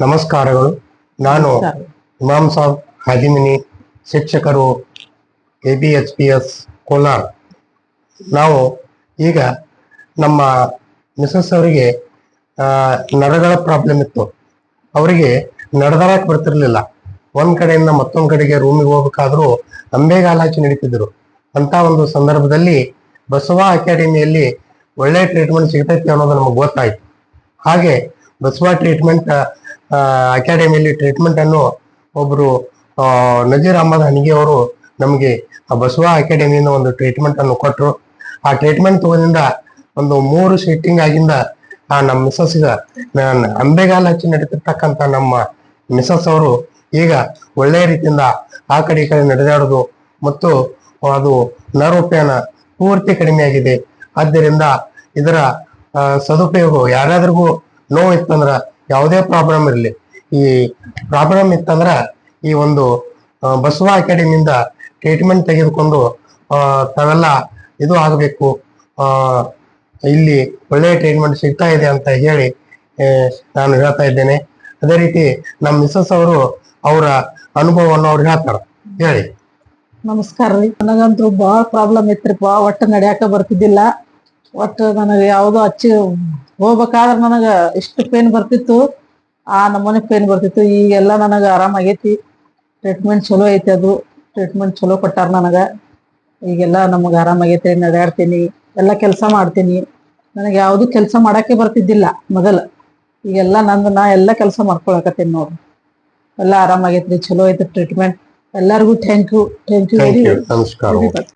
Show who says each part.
Speaker 1: ನಮಸ್ಕಾರಗಳು. ನಾನು. ಇಮಾಮ್ ಸಾಬ್ ಹಾದಿಮಿನಿ ಶಿಕ್ಷಕರು A B H P S Kolar. ನಾವು ಈಗ ನಮ್ಮ ಮಿಸಸ್ ಅವರಿಗೆ ನಡಗಳ ನರಗಳ ಪ್ರಾಬ್ಲಮ್ ಇತ್ತು. ಅವರಿಗೆ ನಡೆದಾಡಕ್ಕೆ ಬರ್ತಿರ್ಲಿಲ್ಲ. ಒಂದ್ ಕಡೆಯಿಂದ ಮತ್ತೊಂದ್ ಕಡೆಗೆ ರೂಮಿಗೆ ಹೋಗ್ಬೇಕಾದ್ರೂ ಅಂಬೇಗಾಲಾಚಿ ನಡೀತಿದ್ರು. ಅಂತ ಒಂದು ಸಂದರ್ಭದಲ್ಲಿ ಬಸವ ಅಕಾಡೆಮಿಯಲ್ಲಿ ಒಳ್ಳೆ ಟ್ರೀಟ್ಮೆಂಟ್ ಸಿಗ್ತೈತಿ ಅನ್ನೋದು ನಮಗೆ ಗೊತ್ತಾಯ್ತು. ಹಾಗೆ ಬಸವ ಟ್ರೀಟ್ಮೆಂಟ್ ಅಕಾಡೆಮಿಯಲ್ಲಿ ಟ್ರೀಟ್ಮೆಂಟ್ ಅನ್ನು ಒಬ್ರು ನಜೀರ್ ಅಹಮದ್ ಹನಿಗೆ ಅವರು ನಮಗೆ ಬಸವ ಅಕಾಡೆಮಿಯಿಂದ ಒಂದು ಟ್ರೀಟ್ಮೆಂಟ್ ಅನ್ನು ಕೊಟ್ಟರು ಆ ಟ್ರೀಟ್ಮೆಂಟ್ ತಗೋದಿಂದ ಒಂದು ಮೂರು ಸೀಟಿಂಗ್ ಆಗಿಂದ, ಆ ನಮ್ಮ ಮಿಸಸ್ಗ ಅಂಬೆಗಾಲ ಹಚ್ಚಿ ನಡೀತಿರ್ತಕ್ಕಂಥ ನಮ್ಮ ಮಿಸಸ್ ಅವರು ಈಗ ಒಳ್ಳೆಯ ರೀತಿಯಿಂದ ಆ ಕಡೆ ಈ ಕಡೆ ನಡೆದಾಡೋದು ಮತ್ತು ಅದು ನರೋಪ್ಯಾನ ಪೂರ್ತಿ ಕಡಿಮೆ ಆಗಿದೆ. ಆದ್ದರಿಂದ ಇದರ ಸದುಪಯೋಗ ಯಾರಾದ್ರಿಗೂ ನೋವು ಇತ್ತಂದ್ರ ಯಾವುದೇ ಪ್ರಾಬ್ಲಮ್ ಇರಲಿ. ಈ ಪ್ರಾಬ್ಲಮ್ ಇತ್ತಂದ್ರ ಈ ಒಂದು ಬಸವ ಅಕಾಡೆಮಿಯಿಂದ ಟ್ರೀಟ್ಮೆಂಟ್ ತೆಗೆದುಕೊಂಡು ತಾವೆಲ್ಲ ಇದು ಆಗಬೇಕು. ಇಲ್ಲಿ ಒಳ್ಳೆಯ ಟ್ರೀಟ್ಮೆಂಟ್ ಸಿಗ್ತಾ ಇದೆ ಅಂತ ಹೇಳಿ ನಾನು ಹೇಳ್ತಾ ಇದ್ದೇನೆ. ಅದೇ ರೀತಿ ನಮ್ಮ ಮಿಸಸ್ ಅವರು ಅವರ ಅನುಭವವನ್ನು ಅವ್ರು ಹೇಳ್ತಾರೆ. ಹೇಳಿ.
Speaker 2: ನಮಸ್ಕಾರ ರೀ. ನನಗಂತೂ ಭಾಳ ಪ್ರಾಬ್ಲಮ್ ಬಾ, ಒಟ್ಟು ನಡ್ಯಾಕ ಬರ್ತಿದ್ದಿಲ್ಲ. ಒಟ್ಟು ನನಗೆ ಯಾವುದೋ ಹಚ್ಚಿ ಹೋಗ್ಬೇಕಾದ್ರೆ ನನಗ ಇಷ್ಟು ಪೇನ್ ಬರ್ತಿತ್ತು. ಆ ನಮೂನೆ ಪೇನ್ ಬರ್ತಿತ್ತು. ಈಗೆಲ್ಲ ನನಗೆ ಆರಾಮಾಗೈತಿ ಟ್ರೀಟ್ಮೆಂಟ್ ಚಲೋ ಐತಿ ಅದು. ಟ್ರೀಟ್ಮೆಂಟ್ ಚಲೋ ಕೊಟ್ಟಾರ ನನಗ. ಈಗೆಲ್ಲ ನಮಗ ಆರಾಮಾಗೈತಿ ನಡ್ಯಾಡ್ತೀನಿ. ಎಲ್ಲ ಕೆಲಸ ಮಾಡ್ತೀನಿ. ನನಗೆ ಯಾವುದು ಕೆಲಸ ಮಾಡಕ್ಕೆ ಬರ್ತಿದ್ದಿಲ್ಲ ಮೊದಲ. ಈಗೆಲ್ಲ ನಂದು ನಾ ಎಲ್ಲ ಕೆಲಸ ಮಾಡ್ಕೊಳಕತ್ತೀನಿ ನೋಡ್ರಿ. ಎಲ್ಲ ಆರಾಮಾಗೈತ್ರಿ ಚಲೋ ಐತಿ ಟ್ರೀಟ್ಮೆಂಟ್ ಎಲ್ಲರಿಗೂ thank you thank you very
Speaker 1: you ನಮಸ್ಕಾರ.
Speaker 2: ಮಚ್